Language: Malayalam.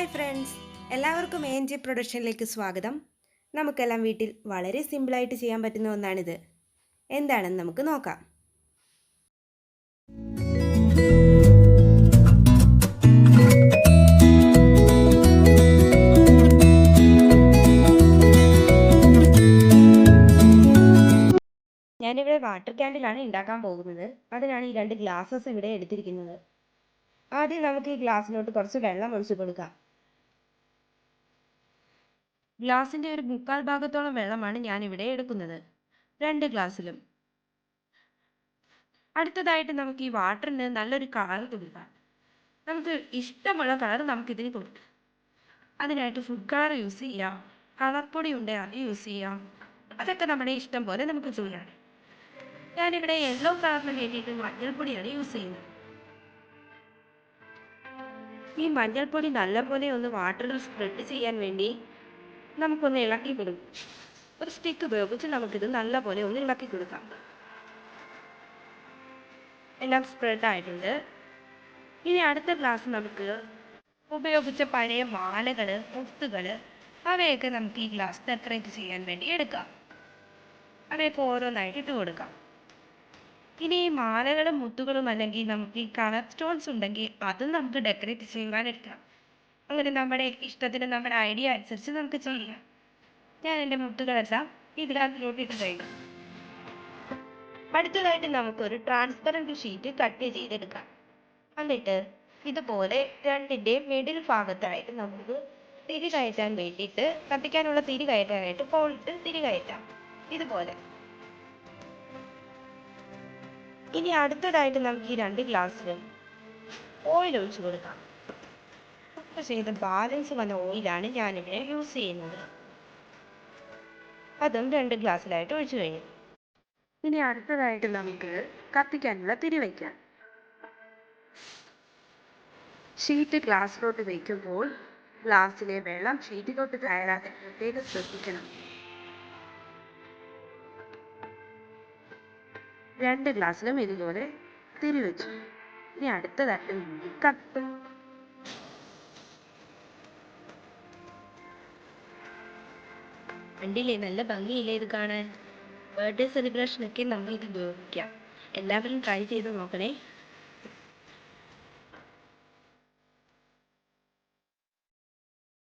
ഹായ് ഫ്രണ്ട്സ് എല്ലാവർക്കും എൻ ജി പ്രൊഡക്ഷനിലേക്ക് സ്വാഗതം. നമുക്കെല്ലാം വീട്ടിൽ വളരെ സിമ്പിളായിട്ട് ചെയ്യാൻ പറ്റുന്ന ഒന്നാണിത്. എന്താണെന്ന് നമുക്ക് നോക്കാം. ഞാനിവിടെ വാട്ടർ ക്യാൻഡിലാണ് ഉണ്ടാക്കാൻ പോകുന്നത്. അതിനാണ് ഈ രണ്ട് ഗ്ലാസസ് ഇവിടെ എടുത്തിരിക്കുന്നത്. ആദ്യം നമുക്ക് ഈ ഗ്ലാസ്സിലോട്ട് കുറച്ച് വെള്ളം ഒഴിച്ചു കൊടുക്കാം. ഗ്ലാസിന്റെ ഒരു മുക്കാൽ ഭാഗത്തോളം വെള്ളമാണ് ഞാൻ ഇവിടെ എടുക്കുന്നത്. രണ്ട് ഗ്ലാസ്സിലും അടുത്തതായിട്ട് നമുക്ക് ഈ വാട്ടറിന് നല്ലൊരു കളർ കൊടുക്കാം. നമുക്ക് ഇഷ്ടമുള്ള കളർ നമുക്ക് ഇതിന് കൊടുക്കാം. അതിനായിട്ട് ഫുഡ് കളർ യൂസ് ചെയ്യാം. കളർ പൊടി ഉണ്ടെങ്കിൽ അത് യൂസ് ചെയ്യാം. അതൊക്കെ നമ്മുടെ ഇഷ്ടം പോലെ നമുക്ക് ചെയ്യാം. ഞാനിവിടെ യെല്ലോ കളറിന് വേണ്ടിയിട്ട് മഞ്ഞൾപ്പൊടിയാണ് യൂസ് ചെയ്യുന്നത്. ഈ മഞ്ഞൾപ്പൊടി നല്ലപോലെ ഒന്ന് വാട്ടറിൽ സ്പ്രെഡ് ചെയ്യാൻ വേണ്ടി നമുക്കൊന്ന് ഇളക്കി കൊടുക്കും ഒരു സ്റ്റിക്ക് ഉപയോഗിച്ച് നമുക്കിത് നല്ലപോലെ ഒന്ന് ഇളക്കി കൊടുക്കാം. എല്ലാം സ്പ്രെഡ് ആയിട്ടുണ്ട്. ഇനി അടുത്ത ക്ലാസ് നമുക്ക് ഉപയോഗിച്ച പഴയ മാലകൾ മുത്തുകൾ അവയൊക്കെ നമുക്ക് ഈ ഗ്ലാസ് ഡെക്കറേറ്റ് ചെയ്യാൻ വേണ്ടി എടുക്കാം. അവയൊക്കെ ഓരോന്നായിട്ട് ഇട്ട് കൊടുക്കാം. ഇനി ഈ മാലകളും മുത്തുകളും അല്ലെങ്കിൽ നമുക്ക് ഈ കളർ സ്റ്റോൺസ് ഉണ്ടെങ്കിൽ അത് നമുക്ക് ഡെക്കറേറ്റ് ചെയ്യുവാൻ എടുക്കാം. അങ്ങനെ നമ്മുടെ ഇഷ്ടത്തിന് നമ്മുടെ ഐഡിയ അനുസരിച്ച് നമുക്ക് ചെയ്യാം. ഞാൻ എന്റെ മുത്തുകളെല്ലാം ഇതിനകത്തിലോട്ട് ഇട്ട് കഴിഞ്ഞു അടുത്തതായിട്ട് നമുക്കൊരു ട്രാൻസ്പെറന്റ് ഷീറ്റ് കട്ട് ചെയ്തെടുക്കാം. എന്നിട്ട് ഇതുപോലെ രണ്ടിന്റെയും മിഡിൽ ഭാഗത്തായിട്ട് നമുക്ക് തിരി കയറ്റാൻ വേണ്ടിയിട്ട് കത്തിക്കാനുള്ള തിരി കയറ്റാനായിട്ട് പോയിട്ട് തിരി കയറ്റാം. ഇതുപോലെ. ഇനി അടുത്തതായിട്ട് നമുക്ക് ഈ രണ്ട് ഗ്ലാസ്സിലും ഓയിൽ ഒഴിച്ചു കൊടുക്കാം. കുക്ക് ചെയ്ത ബാലൻസ് വന്ന ഓയിലാണ് ഞാനിവിടെ യൂസ് ചെയ്യുന്നത്. അതും രണ്ട് ഗ്ലാസ്സിലായിട്ട് ഒഴിച്ചു കഴിഞ്ഞു. ഇനി അടുത്തതായിട്ട് നമുക്ക് കത്തിക്കാനുള്ള തിരി വയ്ക്കാം ഷീറ്റ് ഗ്ലാസ്സിലോട്ട് വയ്ക്കുമ്പോൾ ഗ്ലാസ്സിലെ വെള്ളം ഷീറ്റിലോട്ട് കയറാതെ പ്രത്യേകം ശ്രദ്ധിക്കണം. രണ്ട് ഗ്ലാസ്സിലും ഇതുപോലെ തിരി വെച്ചു. ഇനി അടുത്തതായിട്ട് കത്ത്. കണ്ടില്ലേ? നല്ല ഭംഗിയില്ലേ ഇത് കാണാൻ? ബർത്ത്ഡേ സെലിബ്രേഷനൊക്കെ നമ്മൾ ഇത് ഉപയോഗിക്കാം. എല്ലാവരും ട്രൈ ചെയ്ത് നോക്കണേ.